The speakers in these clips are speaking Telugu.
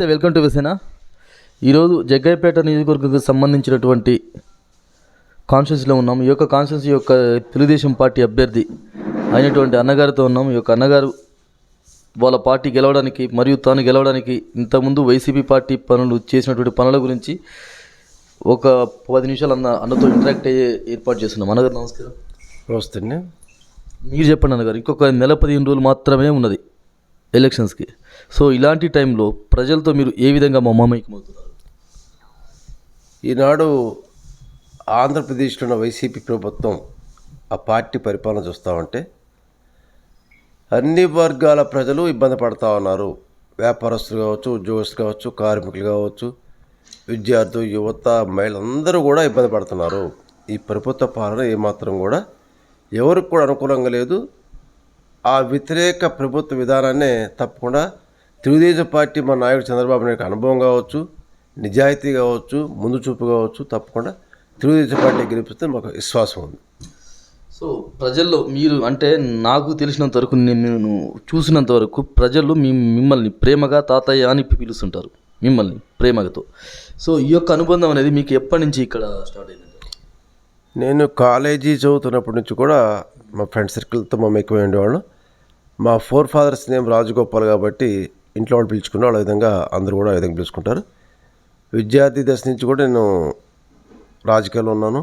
నమస్తే వెల్కమ్ టు విసేనా? ఈరోజు జగ్గైపేట నియోజకవర్గకు సంబంధించినటువంటి కాన్స్టిట్యూన్సీలో ఉన్నాం. ఈ యొక్క కాన్స్టిట్యూన్సీ యొక్క తెలుగుదేశం పార్టీ అభ్యర్థి అయినటువంటి అన్నగారితో ఉన్నాం. ఈ యొక్క అన్నగారు వాళ్ళ పార్టీ గెలవడానికి మరియు తాను గెలవడానికి ఇంతకుముందు వైసీపీ పార్టీ పనులు చేసినటువంటి పనుల గురించి ఒక పది నిమిషాలు అన్న అన్నతో ఇంటరాక్ట్ అయ్యే ఏర్పాటు చేస్తున్నాం. అన్నగారు నమస్కారం. వస్తే మీరు చెప్పండి అన్నగారు ఇంకొక నెల పదిహేను రోజులు మాత్రమే ఉన్నది ఎలక్షన్స్కి. సో ఇలాంటి టైంలో ప్రజలతో మీరు ఏ విధంగా మమేకమవుతున్నారు ఈనాడు ఆంధ్రప్రదేశ్లో ఉన్న వైసీపీ ప్రభుత్వం ఆ పార్టీ పరిపాలన చూస్తామంటే అన్ని వర్గాల ప్రజలు ఇబ్బంది పడతా ఉన్నారు. వ్యాపారస్తులు కావచ్చు ఉద్యోగస్తులు కావచ్చు కార్మికులు కావచ్చు విద్యార్థులు యువత మహిళలందరూ కూడా ఇబ్బంది పడుతున్నారు. ఈ ప్రభుత్వ పాలన ఏమాత్రం కూడా ఎవరికి కూడా అనుకూలంగా లేదు. ఆ వ్యతిరేక ప్రభుత్వ విధానాన్నే తప్పకుండా తెలుగుదేశం పార్టీ మా నాయకుడు చంద్రబాబు నాయుడు అనుభవం కావచ్చు నిజాయితీ కావచ్చు ముందు చూపు కావచ్చు తప్పకుండా తెలుగుదేశం పార్టీ గెలిపిస్తే మాకు విశ్వాసం ఉంది. సో ప్రజల్లో మీరు అంటే నాకు తెలిసినంత వరకు నేను చూసినంత వరకు ప్రజలు మీ మిమ్మల్ని ప్రేమగా తాతయ్య అని పిలుస్తుంటారు మిమ్మల్ని ప్రేమతో సో ఈ యొక్క అనుబంధం అనేది మీకు ఎప్పటి నుంచి ఇక్కడ స్టార్ట్ అయింది నేను కాలేజీ చదువుతున్నప్పటి నుంచి కూడా మా ఫ్రెండ్ సర్కిల్తో మా ఎక్కువ ఉండేవాళ్ళం. మా ఫోర్ ఫాదర్స్ నేమ్ రాజగోపాల్ కాబట్టి ఇంట్లో వాళ్ళు పిలుచుకున్న వాళ్ళ విధంగా అందరూ కూడా ఆ విధంగా పిలుచుకుంటారు. విద్యార్థి దశ నుంచి కూడా నేను రాజకీయాల్లో ఉన్నాను.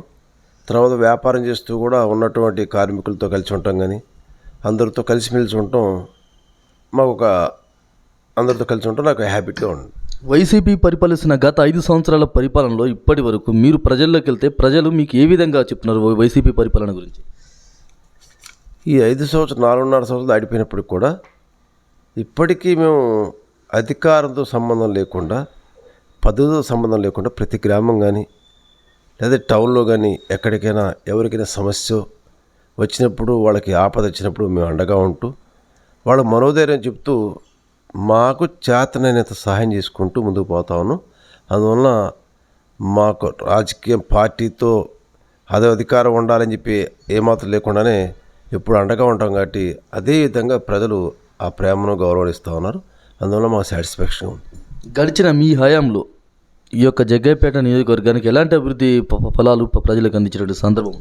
తర్వాత వ్యాపారం చేస్తూ కూడా ఉన్నటువంటి కార్మికులతో కలిసి ఉంటాం కానీ అందరితో కలిసిమెలిసి ఉండటం మాకు ఒక అందరితో కలిసి ఉండటం నాకు హ్యాబిట్గా ఉంది వైసీపీ పరిపాలిస్తున్న గత ఐదు సంవత్సరాల పరిపాలనలో ఇప్పటి వరకు మీరు ప్రజల్లోకి వెళ్తే ప్రజలు మీకు ఏ విధంగా చెప్తున్నారు వైసీపీ పరిపాలన గురించి? ఈ ఐదు సంవత్సరాలు నాలుగున్నర సంవత్సరాలు దాటిపోయినప్పటికి కూడా ఇప్పటికీ మేము అధికారంతో సంబంధం లేకుండా పద్ధతితో సంబంధం లేకుండా ప్రతి గ్రామం కానీ లేదా టౌన్లో కానీ ఎక్కడికైనా ఎవరికైనా సమస్య వచ్చినప్పుడు వాళ్ళకి ఆపద వచ్చినప్పుడు మేము అండగా ఉంటూ వాళ్ళ మనోధైర్యం చెప్తూ మాకు చేతనైనంత సహాయం చేసుకుంటూ ముందుకు పోతా ఉన్నాం. అందువలన మాకు రాజకీయ పార్టీతో అదే అధికారం ఉండాలని చెప్పి ఏమాత్రం లేకుండానే ఎప్పుడు అండగా ఉంటాం కాబట్టి అదే విధంగా ప్రజలు ఆ ప్రేమను గౌరవిస్తూ ఉన్నారు. అందువల్ల మాకు సాటిస్ఫాక్షన్ ఉంది. గడిచిన మీ హయాంలో ఈ యొక్క జగ్గైపేట నియోజకవర్గానికి ఎలాంటి అభివృద్ధి ఫలాలు ప్రజలకు అందించినటువంటి సందర్భం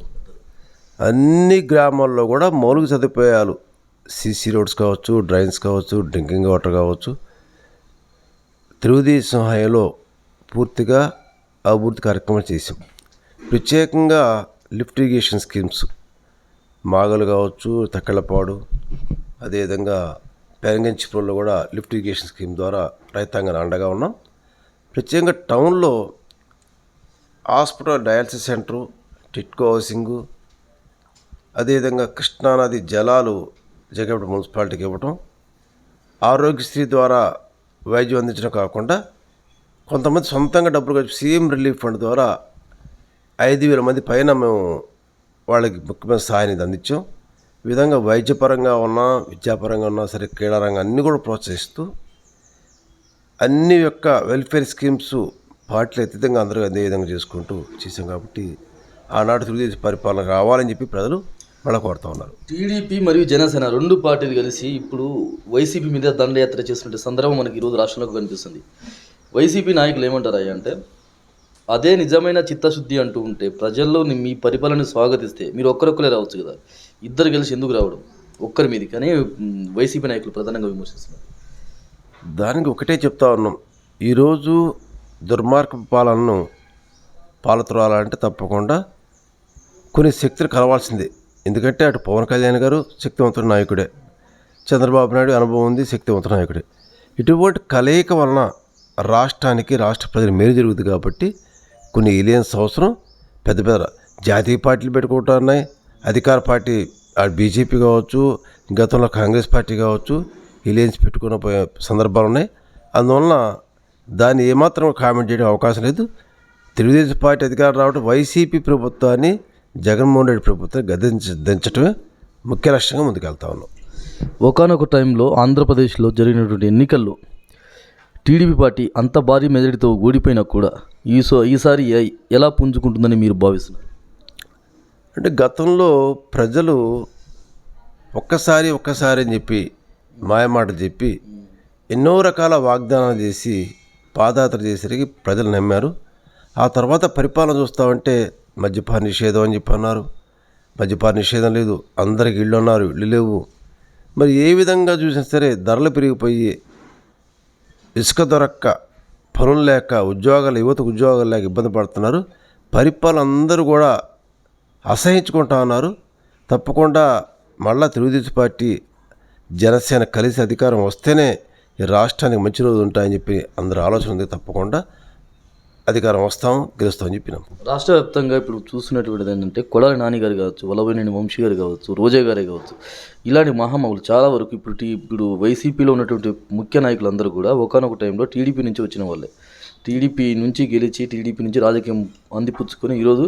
అన్ని గ్రామాల్లో కూడా మౌలిక సదుపాయాలు సీసీ రోడ్స్ కావచ్చు డ్రైన్స్ కావచ్చు డ్రింకింగ్ వాటర్ కావచ్చు తెలుగుదేశం హయాంలో పూర్తిగా అభివృద్ధి కార్యక్రమాలు చేసాం ప్రత్యేకంగా లిఫ్ట్ ఇరిగేషన్ స్కీమ్స్ మాగలు కావచ్చు తక్కలపాడు అదేవిధంగా పెరంగంచిపురంలో కూడా లిఫ్ట్ ఇరిగేషన్ స్కీమ్ ద్వారా రైతాంగాన్ని అండగా ఉన్నాం. ప్రత్యేకంగా టౌన్లో hospital dialysis centre TIDCO housing అదేవిధంగా కృష్ణానది జలాలు జగపేట మున్సిపాలిటీకి ఇవ్వటం ఆరోగ్యశ్రీ ద్వారా వైద్యం అందించడం కాకుండా కొంతమంది సొంతంగా డబ్బులు ఖర్చు సీఎం రిలీఫ్ ఫండ్ ద్వారా ఐదు వేల మంది పైన మేము వాళ్ళకి ముఖ్యమైన సహాయాన్ని అందించాం. విధంగా వైద్యపరంగా ఉన్నా విద్యాపరంగా ఉన్నా సరే క్రీడారంగం అన్నీ కూడా ప్రోత్సహిస్తూ అన్ని యొక్క వెల్ఫేర్ స్కీమ్స్ పార్టీలు అతీతంగా అందరూ అదే విధంగా చేసుకుంటూ చేసాం కాబట్టి ఆనాడు తెలుగుదేశం పరిపాలన రావాలని చెప్పి ప్రజలు మళ్ళీ కోరుతా ఉన్నారు. టీడీపీ మరియు జనసేన రెండు పార్టీలు కలిసి ఇప్పుడు వైసీపీ మీద దండయాత్ర చేస్తున్న సందర్భం మనకి ఈరోజు రాష్ట్రంలో కనిపిస్తుంది. వైసీపీ నాయకులు ఏమంటారు అయ్యా అంటే అదే నిజమైన చిత్తశుద్ధి అంటూ ఉంటే ప్రజల్లో మీ పరిపాలన స్వాగతిస్తే మీరు ఒక్కరొక్కరే రావచ్చు కదా. ఇద్దరు కలిసి ఎందుకు రావడం? ఒక్కరి మీది. కానీ వైసీపీ నాయకులు ప్రధానంగా విమర్శిస్తున్నారు. దానికి ఒకటే చెప్తా ఉన్నాం. ఈరోజు దుర్మార్గ పాలనను పాలతురాలంటే తప్పకుండా కొన్ని శక్తులు కలవాల్సిందే. ఎందుకంటే అటు పవన్ కళ్యాణ్ గారు శక్తివంతుడు నాయకుడే. చంద్రబాబు నాయుడు అనుభవం ఉంది శక్తివంతుడు నాయకుడే. ఇటువంటి కలయిక వలన రాష్ట్రానికి రాష్ట్ర ప్రజలు మేలు జరుగుతుంది కాబట్టి కొన్ని ఏలియన్స్ అవసరం. పెద్ద పెద్ద జాతీయ పార్టీలు పెట్టుకుంటున్నాయి అధికార పార్టీ బీజేపీ కావచ్చు గతంలో కాంగ్రెస్ పార్టీ కావచ్చు ఇలియన్స్ పెట్టుకున్న పోయే సందర్భాలు ఉన్నాయి. అందువలన దాన్ని ఏమాత్రం కామెంట్ చేయడం అవకాశం లేదు. తెలుగుదేశం పార్టీ అధికారం రావడం వైసీపీ ప్రభుత్వాన్ని జగన్మోహన్ రెడ్డి ప్రభుత్వం గదించ దించడమే ముఖ్య లక్ష్యంగా ముందుకెళ్తా ఉన్నాం. ఒకనొక టైంలో ఆంధ్రప్రదేశ్లో జరిగినటువంటి ఎన్నికల్లో టీడీపీ పార్టీ అంత భారీ మెజారిటీతో ఓడిపోయినా కూడా ఈ సో ఈసారి ఎలా పుంజుకుంటుందని మీరు భావిస్తున్నారు? అంటే గతంలో ప్రజలు ఒక్కసారి ఒక్కసారి అని చెప్పి మాయమాట చెప్పి ఎన్నో రకాల వాగ్దానాలు చేసి పాదయాత్ర చేసరికి ప్రజలు నమ్మారు. ఆ తర్వాత పరిపాలన చూస్తామంటే మద్యపాన నిషేధం అని చెప్పి అన్నారు. మద్యపాన నిషేధం లేదు అందరికి ఇళ్ళు అన్నారు ఇళ్ళు లేవు. మరి ఏ విధంగా చూసినా సరే ధరలు పెరిగిపోయి ఇసుక దొరక్క పనులు లేక ఉద్యోగాలు యువత ఉద్యోగాలు లేక ఇబ్బంది పడుతున్నారు. పరిపాలన అందరూ కూడా అసహించుకుంటా ఉన్నారు. తప్పకుండా మళ్ళా తెలుగుదేశం పార్టీ జనసేన కలిసి అధికారం వస్తేనే ఈ రాష్ట్రానికి మంచి రోజులు ఉంటాయని చెప్పి అందరు ఆలోచన ఉంది. తప్పకుండా అధికారం వస్తాం గెలుస్తామని చెప్పినాం రాష్ట్ర వ్యాప్తంగా ఇప్పుడు చూస్తున్నటువంటిది ఏంటంటే కొడాలి నాని గారు కావచ్చు వల్లభనేని వంశీ గారు కావచ్చు రోజా గారే కావచ్చు ఇలాంటి మహామహులు చాలా వరకు ఇప్పుడు టీ ఇప్పుడు వైసీపీలో ఉన్నటువంటి ముఖ్య నాయకులందరూ కూడా ఒకనొక టైంలో టీడీపీ నుంచి వచ్చిన వాళ్ళే. టీడీపీ నుంచి గెలిచి టీడీపీ నుంచి రాజకీయం అందిపుచ్చుకొని ఈరోజు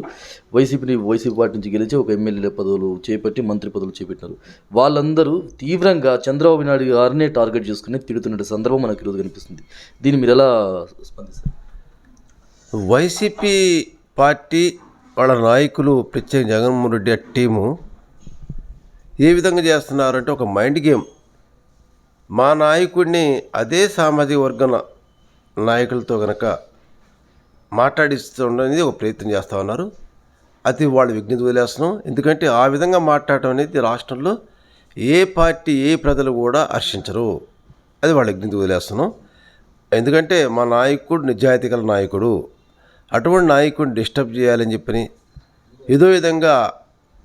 వైసీపీ వైసీపీ పార్టీ నుంచి గెలిచి ఒక ఎమ్మెల్యే పదవులు చేపట్టి మంత్రి పదవులు చేపట్టినారు. వాళ్ళందరూ తీవ్రంగా చంద్రబాబు నాయుడు గారినే టార్గెట్ చేసుకుని తిడుతున్న సందర్భం మనకు ఈరోజు కనిపిస్తుంది. దీన్ని మీరు ఎలా స్పందిస్తారు? వైసీపీ పార్టీ వాళ్ళ నాయకులు ప్రత్యేక జగన్మోహన్ రెడ్డి టీము ఏ విధంగా చేస్తున్నారంటే ఒక మైండ్ గేమ్. మా నాయకుడిని అదే సామాజిక వర్గం నాయకులతో గనక మాట్లాడిస్తుండనేది ఒక ప్రయత్నం చేస్తూ ఉన్నారు. అది వాళ్ళు విజ్ఞత వదిలేస్తున్నాం. ఎందుకంటే ఆ విధంగా మాట్లాడటం అనేది రాష్ట్రంలో ఏ పార్టీ ఏ ప్రజలు కూడా హర్షించరు. అది వాళ్ళ విజ్ఞత వదిలేస్తున్నాం. ఎందుకంటే మా నాయకుడు నిజాయితీ గల నాయకుడు. అటువంటి నాయకుడిని డిస్టర్బ్ చేయాలని చెప్పని ఏదో విధంగా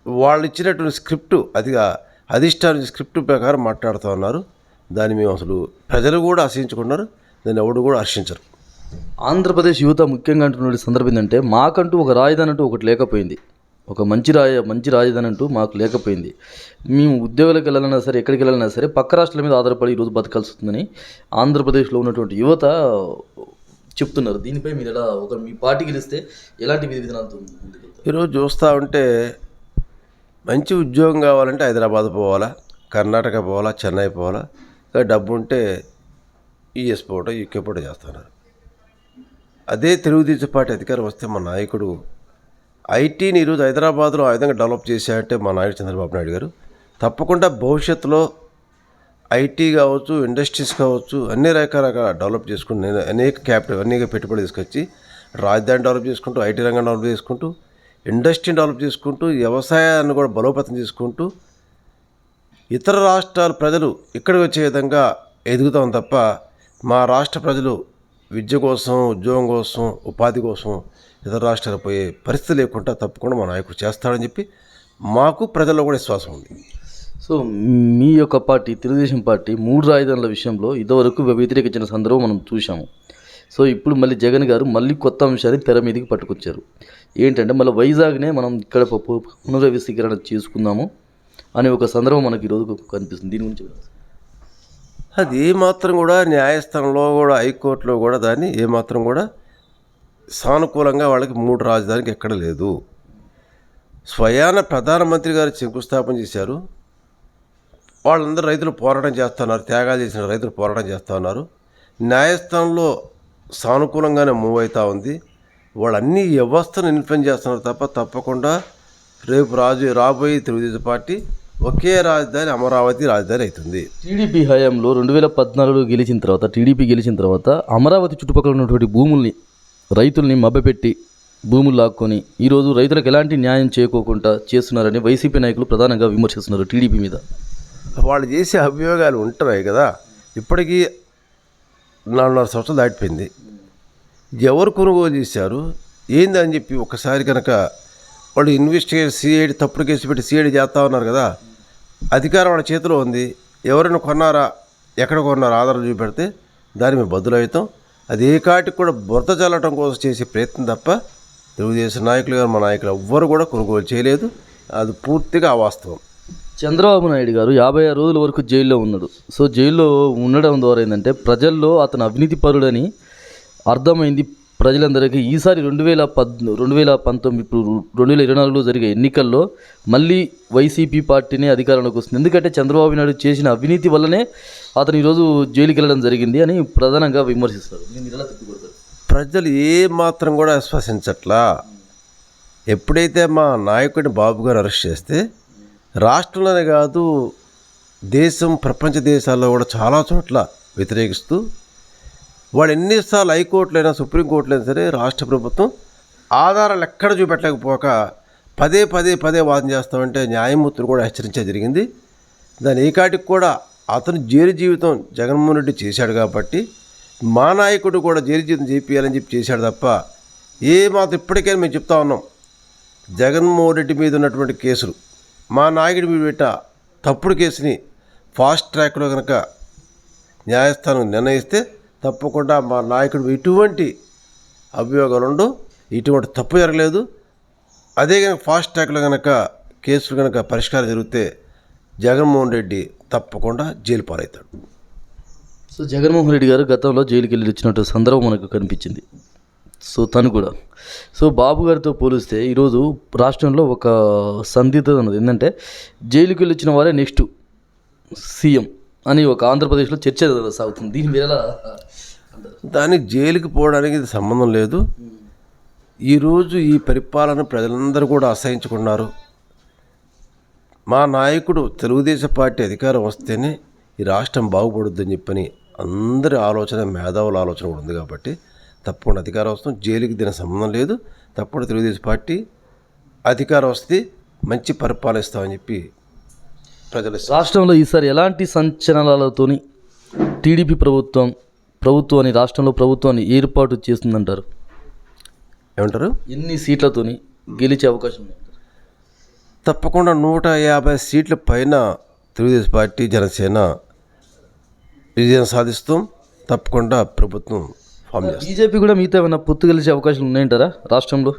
వాళ్ళు ఇచ్చినటువంటి స్క్రిప్ట్ అదిగా అధిష్టానం స్క్రిప్ట్ ప్రకారం మాట్లాడుతూ ఉన్నారు. దాన్ని మేము అసలు ప్రజలు కూడా ఆశించుకున్నారు దాన్ని ఎవడు కూడా హర్షించరు. ఆంధ్రప్రదేశ్ యువత ముఖ్యంగా అంటున్న సందర్భం ఏంటంటే మాకంటూ ఒక రాజధాని అంటూ ఒకటి లేకపోయింది. ఒక మంచి రాయ మంచి రాజధాని అంటూ మాకు లేకపోయింది. మేము ఉద్యోగాలకు వెళ్ళాలన్నా సరే ఎక్కడికి వెళ్ళాలన్నా సరే పక్క రాష్ట్రాల మీద ఆధారపడి ఈరోజు బతకాల్సి వస్తుందని ఆంధ్రప్రదేశ్లో ఉన్నటువంటి యువత చెప్తున్నారు. దీనిపై మీరు ఎలా ఒక మీ పార్టీ గెలిస్తే ఎలాంటి విధి విధానాలతో ఈరోజు చూస్తూ ఉంటే మంచి ఉద్యోగం కావాలంటే హైదరాబాద్ పోవాలా కర్ణాటక పోవాలా చెన్నై పోవాలా డబ్బు ఉంటే యూఎస్ పోవటం యూకే చేస్తున్నారు. అదే తెలుగుదేశం పార్టీ అధికారం వస్తే మా నాయకుడు ఐటీని ఈరోజు హైదరాబాద్లో ఆ విధంగా డెవలప్ చేశారంటే మా నాయుడు చంద్రబాబు నాయుడు గారు. తప్పకుండా భవిష్యత్తులో ఐటీ కావచ్చు ఇండస్ట్రీస్ కావచ్చు అన్ని రకాల డెవలప్ చేసుకుంటూ నేను అనేక క్యాపిటల్ అనేక పెట్టుబడి తీసుకొచ్చి రాజధాని డెవలప్ చేసుకుంటూ ఐటీ రంగం డెవలప్ చేసుకుంటూ ఇండస్ట్రీని డెవలప్ చేసుకుంటూ వ్యవసాయాన్ని కూడా బలోపేతం చేసుకుంటూ ఇతర రాష్ట్రాల ప్రజలు ఇక్కడికి వచ్చే విధంగా ఎదుగుతాం తప్ప మా రాష్ట్ర ప్రజలు విద్య కోసం ఉద్యోగం కోసం ఉపాధి కోసం ఇతర రాష్ట్రాలు పోయే పరిస్థితి లేకుండా తప్పకుండా మా నాయకుడు చేస్తాడని చెప్పి మాకు ప్రజల్లో కూడా విశ్వాసం ఉంది. సో మీ యొక్క పార్టీ తెలుగుదేశం పార్టీ మూడు రాజధానుల విషయంలో ఇదివరకు వ్యతిరేకించిన సందర్భం మనం చూసాము సో ఇప్పుడు మళ్ళీ జగన్ గారు మళ్ళీ కొత్త అంశాన్ని తెర మీదకి పట్టుకొచ్చారు. ఏంటంటే మళ్ళీ వైజాగ్నే మనం ఇక్కడ పు- పునర్వ్యవస్థీకరణ చేసుకుందాము అనే ఒక సందర్భం మనకి ఈరోజు కనిపిస్తుంది. దీని గురించి అది ఏమాత్రం కూడా న్యాయస్థానంలో కూడా హైకోర్టులో కూడా దాన్ని ఏమాత్రం కూడా సానుకూలంగా వాళ్ళకి మూడు రాజధానికి ఎక్కడ లేదు. స్వయాన ప్రధానమంత్రి గారు శంకుస్థాపన చేశారు. వాళ్ళందరూ రైతులు పోరాటం చేస్తున్నారు త్యాగాలు చేసిన రైతులు పోరాటం చేస్తూ ఉన్నారు న్యాయస్థానంలో సానుకూలంగానే మూవ్ అవుతూ ఉంది. వాళ్ళు అన్ని వ్యవస్థను ఇన్ఫ్లుయెన్స్ చేస్తున్నారు తప్ప తప్పకుండా రేపు రాజు రాబోయే తెలుగుదేశం పార్టీ ఒకే రాజధాని అమరావతి రాజధాని అవుతుంది. టీడీపీ హయాంలో రెండు వేల పద్నాలుగులో గెలిచిన తర్వాత టీడీపీ గెలిచిన తర్వాత అమరావతి చుట్టుపక్కల ఉన్నటువంటి భూముల్ని రైతుల్ని మభ్యపెట్టి భూములు లాక్కొని ఈరోజు రైతులకు ఎలాంటి న్యాయం చేయకోకుండా చేస్తున్నారని వైసీపీ నాయకులు ప్రధానంగా విమర్శిస్తున్నారు టీడీపీ మీద. వాళ్ళు చేసే అభియోగాలు ఉంటున్నాయి కదా. ఇప్పటికీ నాలుగున్నర సంవత్సరాలు దాటిపోయింది. ఎవరు కొనుగోలు చేశారు? ఏందని చెప్పి ఒకసారి కనుక వాళ్ళు ఇన్వెస్టిగేట్ సిఐడి తప్పుడు కేసు పెట్టి సిఐడి చేస్తా ఉన్నారు కదా. అధికారం వాళ్ళ చేతిలో ఉంది. ఎవరైనా కొన్నారా ఎక్కడ కొన్నారా ఆధారం చూపెడితే దాని మేము బదులవుతాం అది ఏ కాటికి కూడా బురద చల్లటం కోసం చేసే ప్రయత్నం తప్ప తెలుగుదేశం నాయకులు గారు మా నాయకులు ఎవ్వరు కూడా కొనుగోలు చేయలేదు. అది పూర్తిగా అవాస్తవం. చంద్రబాబు నాయుడు గారు యాభై ఆరు రోజుల వరకు జైల్లో ఉన్నాడు. సో జైల్లో ఉండడం ద్వారా ఏంటంటే ప్రజల్లో అతను అవినీతి పరుడని అర్థమైంది ప్రజలందరికీ ఈసారి రెండు వేల పద్ రెండు వేల పంతొమ్మిది ఇప్పుడు రెండు వేల ఇరవై నాలుగులో జరిగే ఎన్నికల్లో మళ్ళీ వైసీపీ పార్టీనే అధికారంలోకి వస్తుంది. ఎందుకంటే చంద్రబాబు నాయుడు చేసిన అవినీతి వల్లనే అతను ఈరోజు జైలుకి వెళ్ళడం జరిగింది అని ప్రధానంగా విమర్శిస్తారు. ప్రజలు ఏ మాత్రం కూడా విశ్వసించట్లా. ఎప్పుడైతే మా నాయకుడిని బాబు గారు అరెస్ట్ చేస్తే రాష్ట్రంలోనే కాదు దేశం ప్రపంచ దేశాల్లో కూడా చాలా చోట్ల వ్యతిరేకిస్తూ వాడు ఎన్నిసార్లు హైకోర్టులైనా సుప్రీంకోర్టులైనా సరే రాష్ట్ర ప్రభుత్వం ఆధారాలు ఎక్కడ చూపెట్టలేకపోక పదే పదే పదే వాదన చేస్తామంటే న్యాయమూర్తులు కూడా హెచ్చరించే జరిగింది. దాని ఏకాటికి కూడా అతను జైలు జీవితం జగన్మోహన్ రెడ్డి చేశాడు కాబట్టి మా నాయకుడు కూడా జైలు జీవితం చేపియాలని చెప్పి చేశాడు తప్ప ఏ మాత్రం ఇప్పటికైనా మేము చెప్తా ఉన్నాం. జగన్మోహన్ రెడ్డి మీద ఉన్నటువంటి కేసులు మా నాయకుడి మీద పెట్ట తప్పుడు కేసుని ఫాస్ట్ ట్రాక్లో కనుక న్యాయస్థానం నిర్ణయిస్తే తప్పకుండా మా నాయకుడు ఎటువంటి అభియోగాలు ఉండవు ఇటువంటి తప్పు జరగలేదు. అదే కనుక ఫాస్ట్ ట్రాక్లో కనుక కేసులు కనుక పరిష్కారం జరిగితే జగన్మోహన్ రెడ్డి తప్పకుండా జైలు పాలవుతాడు. సో జగన్మోహన్ రెడ్డి గారు గతంలో జైలుకి వెళ్ళి వచ్చినట్టు సందర్భం మనకు కనిపించింది. సో తను కూడా. సో బాబు గారితో పోలిస్తే ఈరోజు రాష్ట్రంలో ఒక సందిగ్ధత ఉన్నది. ఏంటంటే జైలుకి వెళ్ళి వచ్చిన వారే నెక్స్ట్ సీఎం. అని ఒక ఆంధ్రప్రదేశ్లో చర్చ సాగుతుంది. దీని మీద ఎలా దానికి జైలుకి పోవడానికి ఇది సంబంధం లేదు. ఈరోజు ఈ పరిపాలన ప్రజలందరూ కూడా అసహించుకున్నారు. మా నాయకుడు తెలుగుదేశం పార్టీ అధికారం వస్తేనే ఈ రాష్ట్రం బాగుపడుద్దని చెప్పని అందరి ఆలోచన మేధావుల ఆలోచన కూడా ఉంది కాబట్టి తప్పకుండా అధికారం వస్తాం జైలుకి దీని సంబంధం లేదు. తప్పకుండా తెలుగుదేశం పార్టీ అధికారం వస్తే మంచి పరిపాలిస్తామని చెప్పి ప్రజలు రాష్ట్రంలో ఈసారి ఎలాంటి సంచలనాలతోని టీడీపీ ప్రభుత్వం ప్రభుత్వాన్ని రాష్ట్రంలో ప్రభుత్వాన్ని ఏర్పాటు చేస్తుందంటారు? ఏమంటారు? ఎన్ని సీట్లతోని గెలిచే అవకాశం ఉంది? తప్పకుండా నూట యాభై సీట్ల పైన తెలుగుదేశం పార్టీ జనసేన విజయం సాధిస్తాం తప్పకుండా ప్రభుత్వం ఫామ్ చేస్తాం బీజేపీ కూడా మిగతా ఏమైనా పొత్తు గెలిచే అవకాశాలు ఉన్నాయంటారా రాష్ట్రంలో?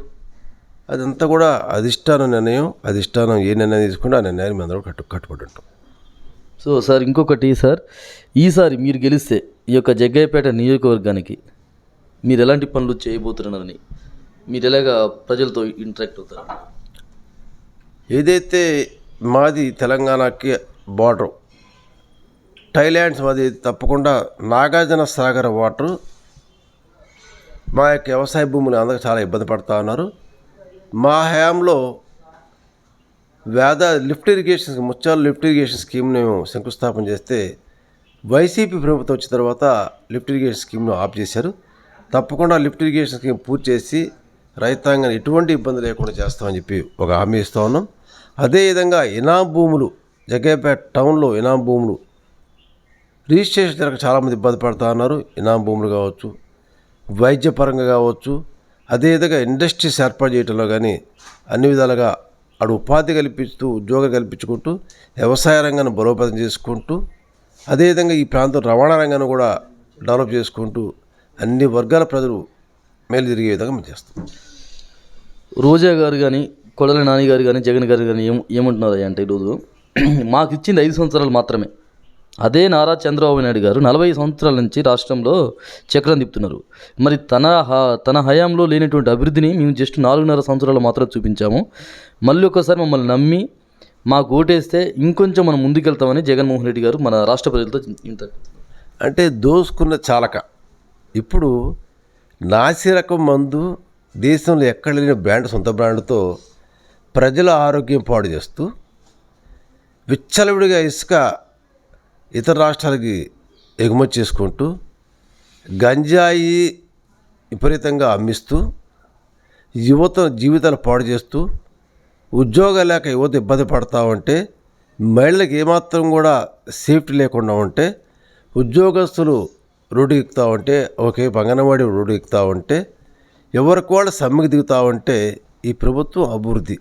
అదంతా కూడా అధిష్టానం నిర్ణయం అధిష్టానం ఏ నిర్ణయం తీసుకుంటే ఆ నిర్ణయాన్ని మేము అందరం కట్టు కట్టుబడి ఉంటాం. సో సార్ ఇంకొకటి సార్ ఈసారి మీరు గెలిస్తే ఈ యొక్క జగ్గయ్యపేట నియోజకవర్గానికి మీరు ఎలాంటి పనులు చేయబోతున్నారని మీరు ఎలాగా ప్రజలతో ఇంటరాక్ట్ అవుతారు? ఏదైతే మాది తెలంగాణకి బార్డర్ థైలాండ్స్ మాది తప్పకుండా నాగార్జున సాగర్ వాటర్ మా యొక్క వ్యవసాయ భూములు అందరూ చాలా ఇబ్బంది పడుతూ ఉన్నారు. మా హయాంలో Veda lift irrigation Mutyala lift irrigation స్కీమ్ని మేము శంకుస్థాపన చేస్తే వైసీపీ ప్రభుత్వం వచ్చిన తర్వాత లిఫ్ట్ ఇరిగేషన్ స్కీమ్ను ఆఫ్ చేశారు. తప్పకుండా లిఫ్ట్ ఇరిగేషన్ స్కీమ్ పూర్తి చేసి రైతాంగాన్ని ఎటువంటి ఇబ్బంది లేకుండా చేస్తామని చెప్పి ఒక హామీ ఇస్తూ ఉన్నాం. అదేవిధంగా ఇనాం భూములు జగ్గేపేట టౌన్లో ఇనాం భూములు రిజిస్ట్రేషన్ జరగ చాలామంది ఇబ్బంది పడుతూ ఉన్నారు. ఇనాం భూములు కావచ్చు వైద్యపరంగా కావచ్చు అదేవిధంగా ఇండస్ట్రీస్ ఏర్పాటు చేయడంలో కానీ అన్ని విధాలుగా అటు ఉపాధి కల్పిస్తూ ఉద్యోగం కల్పించుకుంటూ వ్యవసాయ రంగాన్ని బలోపేతం చేసుకుంటూ అదేవిధంగా ఈ ప్రాంతం రవాణా రంగాన్ని కూడా డెవలప్ చేసుకుంటూ అన్ని వర్గాల ప్రజలు మేలు జరిగే విధంగా మేము చేస్తాం. రోజా గారు కానీ కొడల నాని గారు కానీ జగన్ గారు కానీ ఏం ఏమంటున్నారు అంటే ఈరోజు? మాకు ఇచ్చింది ఐదు సంవత్సరాలు మాత్రమే. అదే నారా చంద్రబాబు నాయుడు గారు నలభై సంవత్సరాల నుంచి రాష్ట్రంలో చక్రం తిప్పుతున్నారు. మరి తన హ- తన హయాంలో లేనటువంటి అభివృద్ధిని మేము జస్ట్ నాలుగున్నర సంవత్సరాలు మాత్రం చూపించాము. మళ్ళీ ఒకసారి మమ్మల్ని నమ్మి మాకు ఓటేస్తే ఇంకొంచెం మనం ముందుకెళ్తామని జగన్మోహన్ రెడ్డి గారు మన రాష్ట్ర ప్రజలతో ఇంత అంటే దోసుకున్న చాలక. ఇప్పుడు నాసిరకం మందు దేశంలో ఎక్కడ లేని బ్రాండ్ సొంత బ్రాండ్తో ప్రజల ఆరోగ్యం పాడు చేస్తూ విచ్చలవిడిగా ఇసుక ఇతర రాష్ట్రాలకి ఎగుమతి చేసుకుంటూ గంజాయి విపరీతంగా అమ్మిస్తూ యువత జీవితాలు పాడు చేస్తూ ఉద్యోగాలు లేక యువత ఇబ్బంది పడతా ఉంటే మహిళలకు ఏమాత్రం కూడా సేఫ్టీ లేకుండా ఉంటే ఉద్యోగస్తులు రోడ్డు ఎక్కుతూ ఉంటే ఒకే అంగన్వాడీ రోడ్డు ఎక్కుతూ ఉంటే ఎవరికి వాళ్ళు సమ్మెకి దిగుతూ ఉంటే ఈ ప్రభుత్వం అభివృద్ధి.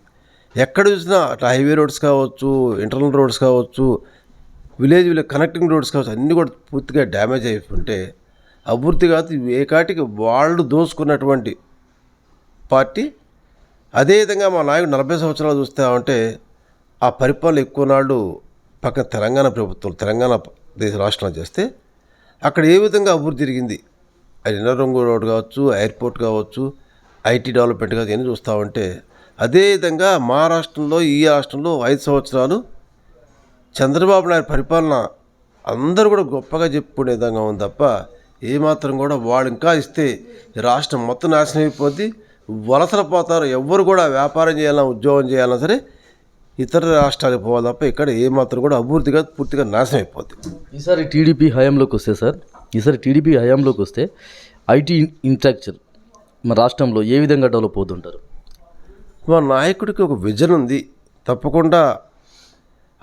ఎక్కడ చూసినా అట్లా హైవే రోడ్స్ కావచ్చు ఇంటర్నల్ రోడ్స్ కావచ్చు విలేజ్ విలేజ్ కనెక్టింగ్ రోడ్స్ కావచ్చు అన్నీ కూడా పూర్తిగా డ్యామేజ్ అయిపోతుంటే అభివృద్ధి కాదు ఏ కాటికి వాళ్ళు దోసుకున్నటువంటి పార్టీ. అదేవిధంగా మా నాయకుడు నలభై సంవత్సరాలు చూస్తా ఉంటే ఆ పరిపాలన ఎక్కువ నాళ్ళు పక్కన తెలంగాణ ప్రభుత్వం తెలంగాణ దేశ రాష్ట్రాలు చేస్తే అక్కడ ఏ విధంగా అభివృద్ధి జరిగింది? అది రంగు రోడ్ కావచ్చు ఎయిర్పోర్ట్ కావచ్చు ఐటీ డెవలప్మెంట్ కావచ్చు ఇవన్నీ చూస్తూ ఉంటే అదేవిధంగా మా రాష్ట్రంలో ఈ రాష్ట్రంలో ఐదు సంవత్సరాలు చంద్రబాబు నాయుడు పరిపాలన అందరూ కూడా గొప్పగా చెప్పుకునే విధంగా ఉంది తప్ప ఏమాత్రం కూడా వాడు ఇంకా ఇస్తే రాష్ట్రం మొత్తం నాశనం అయిపోద్ది. వలసలు పోతారు. ఎవ్వరు కూడా వ్యాపారం చేయాలన్నా ఉద్యోగం చేయాలన్నా సరే ఇతర రాష్ట్రాలకు పోవాలి తప్ప ఇక్కడ ఏమాత్రం కూడా అభివృద్ధిగా పూర్తిగా నాశనం అయిపోద్ది. ఈసారి టీడీపీ హయాంలోకి వస్తే సార్ ఈసారి టీడీపీ హయాంలోకి వస్తే ఐటీ ఇన్ఫ్రాస్ట్రక్చర్ మన రాష్ట్రంలో ఏ విధంగా డెవలప్ అవుతుంటారు? మా నాయకుడికి ఒక విజన్ ఉంది. తప్పకుండా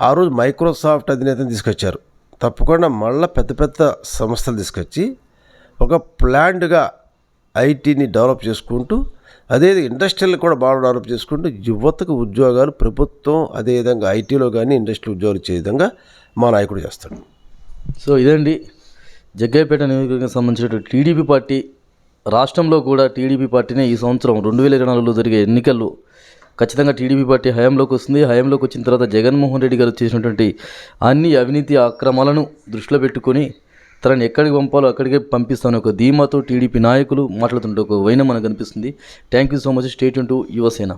ఆ రోజు మైక్రోసాఫ్ట్ అధినేతను తీసుకొచ్చారు. తప్పకుండా మళ్ళీ పెద్ద పెద్ద సంస్థలు తీసుకొచ్చి ఒక ప్లాండ్గా ఐటీని డెవలప్ చేసుకుంటూ అదే ఇండస్ట్రీని కూడా బాగా డెవలప్ చేసుకుంటూ యువతకు ఉద్యోగాలు ప్రభుత్వం అదేవిధంగా ఐటీలో కానీ ఇండస్ట్రీ ఉద్యోగాలు ఇచ్చే విధంగా మా నాయకుడు చేస్తాడు. సో ఇదండి. జగ్గయ్యపేట నియోజకవర్గానికి సంబంధించిన టీడీపీ పార్టీ రాష్ట్రంలో కూడా టీడీపీ పార్టీనే ఈ సంవత్సరం రెండు వేల ఇరవై నాలుగులో జరిగే ఎన్నికల్లో ఖచ్చితంగా టీడీపీ పార్టీ హయాంలోకి వస్తుంది. హయాంలోకి వచ్చిన తర్వాత జగన్మోహన్ రెడ్డి గారు చేసినటువంటి అన్ని అవినీతి అక్రమాలను దృష్టిలో పెట్టుకొని తనని ఎక్కడికి పంపాలో అక్కడికే పంపిస్తాను ఒక ధీమాతో టీడీపీ నాయకులు మాట్లాడుతుంటే ఒక వైన మనకు కనిపిస్తుంది thank you so much state to Yuvasena.